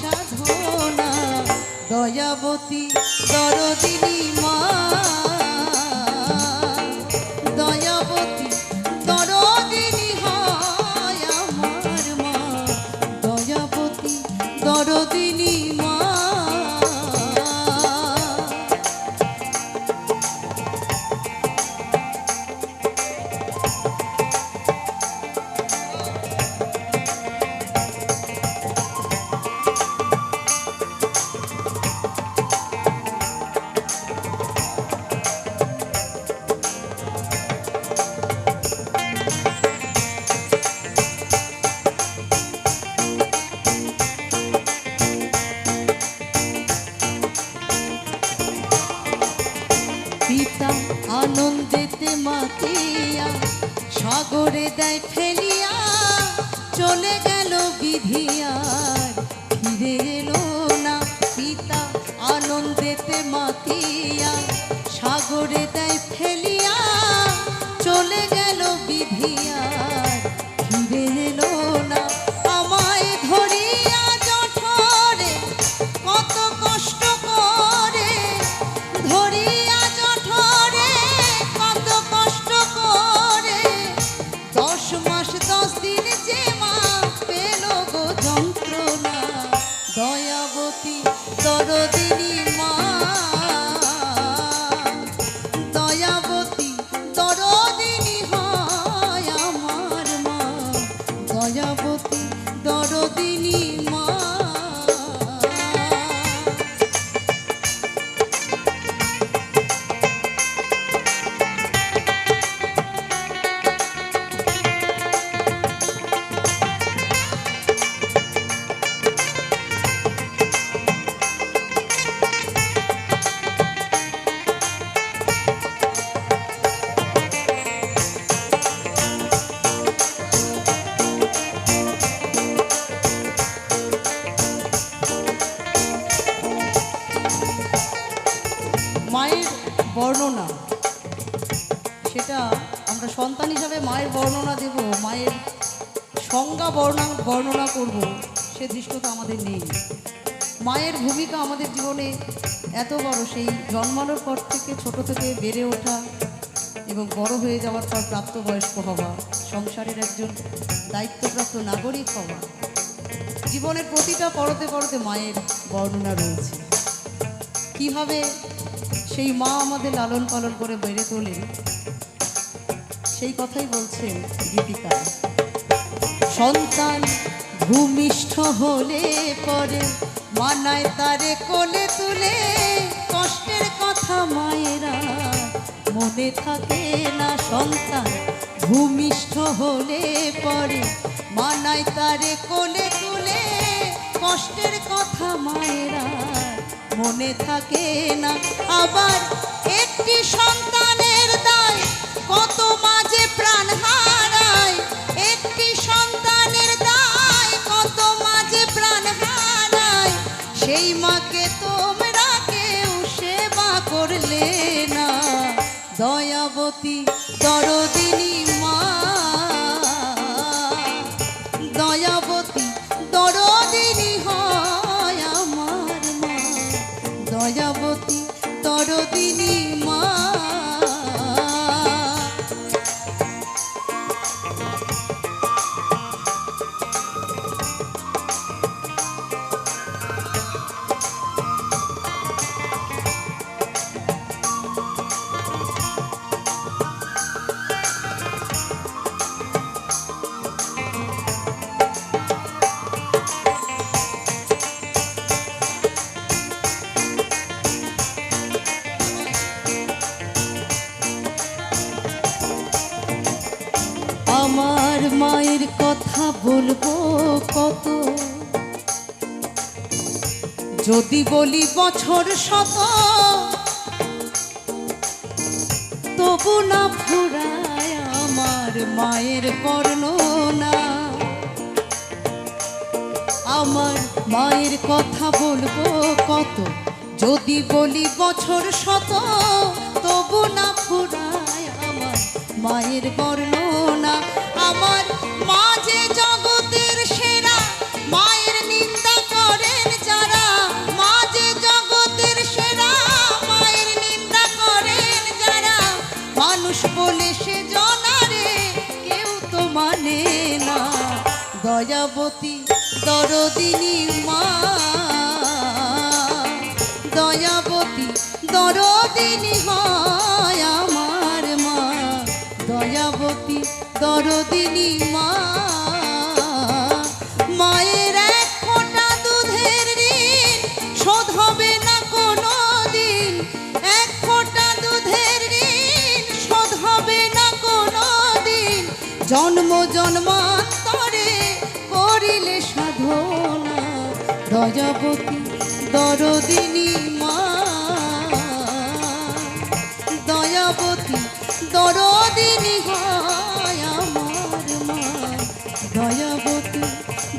সাধনা। দয়াবতী দরদিনী মা। সাগরে দেয় ফেলিয়া চলে গেল বিধিয়ার। ফিরে এলো না পিতা আনন্দেতে মাতিয়া। সাগরে দেয় ফেলিয়া চলে গেল বিধিয়ার। সেটা আমরা সন্তান হিসাবে মায়ের বর্ণনা দেব, মায়ের সংজ্ঞা বর্ণনা বর্ণনা করব, সে দৃষ্টতা আমাদের নেই। মায়ের ভূমিকা আমাদের জীবনে এত বড়, সেই জন্মানোর পর থেকে ছোট থেকে বেড়ে ওঠা এবং বড় হয়ে যাওয়ার পর প্রাপ্তবয়স্ক হওয়া, সংসারের একজন দায়িত্বপ্রাপ্ত নাগরিক হওয়া, জীবনের প্রতিটা পরতে পরতে মায়ের বর্ণনা রয়েছে। কীভাবে সেই মা আমাদের লালন পালন করে বেড়ে তোলেন। সেই কথাই বলছেন গীতিকা সন্তান ভূমিষ্ঠ হলে পরে মানায় তারে কোলে তুলে, কষ্টের কথা মায়েরা মনে থাকে না সন্তান ভূমিষ্ঠ হলে পরে মানায় তারে কোলে তুলে, কষ্টের কথা মায়েরা মনে থাকে না। আবার একটি সন্তানের দায় কত মাঝে প্রাণ হারায়। একটি সন্তানের দায় কত মাঝে প্রাণ হারায়। সেই মাকে তোমরা কেউ সেবা করলে না। দয়াবতী, দরদিনী মা। তরতি তরদিনী মা। কথা বলব কত? যদি বলি বছর শত, তবু না ফুরায় আমার মায়ের বর্ণনা আমার মায়ের কথা বলব কত? যদি বলি বছর শত, তবু না ফুরায় আমার মায়ের বর্ণনা আমার জগতের সেরা, মায়ের করেন জগতের সেরা করেন যারা। মানুষ বলে সে কেউ তো মানে না। দয়াবতী, দরদিনী মা। মা। মায়ের এক ফোঁটা দুধের এক ফোঁটা দুধের জন্ম জন্মান্তরে করিলে সাধনা দয়াবতী দরদিনী মা। দয়াবতী দরদিনী